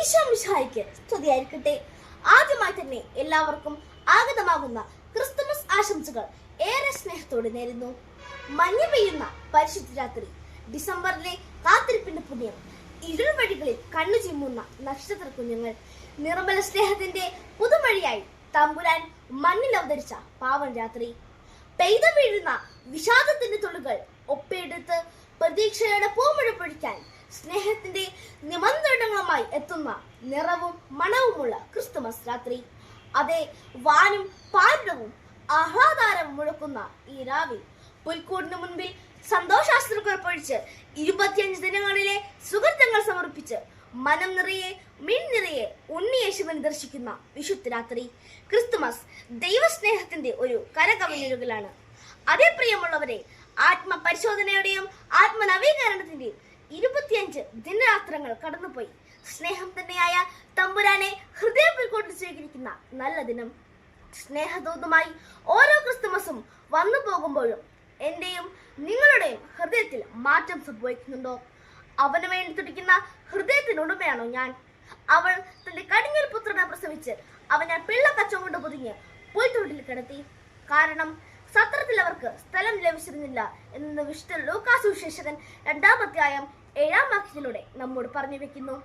ഈശോ മിഷായിക്ക് സ്തുതിയായിരിക്കട്ടെ. ആദ്യമായി തന്നെ എല്ലാവർക്കും ആഗതമാകുന്ന ക്രിസ്തുമസ് ആശംസകൾ ഏറെ സ്നേഹത്തോടെ നേരുന്നു. മഞ്ഞ് പെയ്യുന്ന പരിശുദ്ധ രാത്രി ഡിസംബറിലെ കാത്തിരിപ്പിന്റെ പുണ്യം ഇരുൾവഴികളിൽ കണ്ണു ചിമ്മുന്ന നക്ഷത്ര കുഞ്ഞുങ്ങൾ നിർമ്മല സ്നേഹത്തിന്റെ പുതുമഴിയായി തമ്പുരാൻ മണ്ണിൽ അവതരിച്ച പാവൻ രാത്രി. പെയ്ത വീഴുന്ന വിഷാദത്തിന്റെ തുള്ളികൾ ഒപ്പയെടുത്ത് പ്രതീക്ഷയുടെ പൂമഴ പൊഴിക്കാൻ സ്നേഹത്തിന്റെ നിമന്ത്രണങ്ങളുമായി എത്തുന്ന നിറവും മണവുമുള്ള ക്രിസ്തുമസ് രാത്രി. അതെ വാനും പാരുടവും ആഹ്ലാദാരം മുഴക്കുന്ന ഈ രാവിൽ പുൽക്കൂടിന് മുൻപിൽ സന്തോഷാസ്ത്രം പൊഴിച്ച് ഇരുപത്തിയഞ്ച് ദിനങ്ങളിലെ സുഹൃത്തങ്ങൾ സമർപ്പിച്ച് മനം നിറയെ മിൻ നിറയെ ഉണ്ണിയേശുവിനെ ദർശിക്കുന്ന വിശുദ്ധ രാത്രി. ക്രിസ്തുമസ് ദൈവസ്നേഹത്തിന്റെ ഒരു കരകവിനുകളാണ് അതേ പ്രിയമുള്ളവരെ ആത്മപരിശോധനയുടെയും ആത്മനവീകരണത്തിന്റെയും ഇരുപത്തിയഞ്ച് ദിനരാത്രങ്ങൾ കടന്നുപോയി. സ്നേഹം തന്നെയായ തമ്പുരാനെ ഹൃദയത്തിൽ കൊണ്ട് സ്വീകരിക്കുന്ന നല്ല ദിനം. സ്നേഹദൂതമായി ഓരോ ക്രിസ്തുമസും വന്നു പോകുമ്പോഴും എന്റെയും നിങ്ങളുടെയും ഹൃദയത്തിൽ മാറ്റം സംഭവിക്കുന്നുണ്ടോ? അവന് വേണ്ടി തുടിക്കുന്ന ഹൃദയത്തിനുടമയാണോ ഞാൻ? അവൾ തന്റെ കടിഞ്ഞൽ പുത്രനെ പ്രസവിച്ച് അവനെ കച്ച കൊണ്ട് പൊതിഞ്ഞ് പുൽത്തൊട്ടിൽ കിടത്തി. കാരണം സത്രത്തിൽ അവർക്ക് സ്ഥലം ലഭിച്ചിരുന്നില്ല എന്ന് വിശുദ്ധ രണ്ടാമത്തെ രണ്ടാമധ്യായം ഏഴാം വാക്യത്തിലൂടെ നമ്മോട് പറഞ്ഞു വെക്കുന്നു.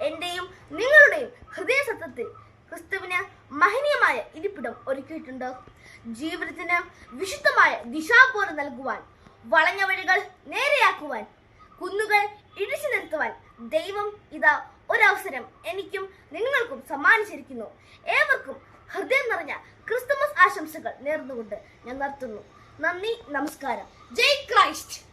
എന്റെയും നിങ്ങളുടെയും ഹൃദയസത്വത്തിൽ ക്രിസ്തുവിന് മഹനീയമായ ഇരിപ്പിടം ഒരുക്കിയിട്ടുണ്ട്. ജീവിതത്തിന് വിശുദ്ധമായ ദിശാബോധം നൽകുവാൻ വളഞ്ഞ വഴികൾ നേരെയാക്കുവാൻ കുന്നുകൾ ഇടിച്ചു നിർത്തുവാൻ ദൈവം ഇതാ ഒരവസരം എനിക്കും നിങ്ങൾക്കും സമ്മാനിച്ചിരിക്കുന്നു. ഏവർക്കും ഹൃദയം നിറഞ്ഞ ക്രിസ്തുമസ് ആശംസകൾ നേർന്നുകൊണ്ട് ഞാൻ നിർത്തുന്നു. നന്ദി നമസ്കാരം. ജയ് ക്രൈസ്റ്റ്.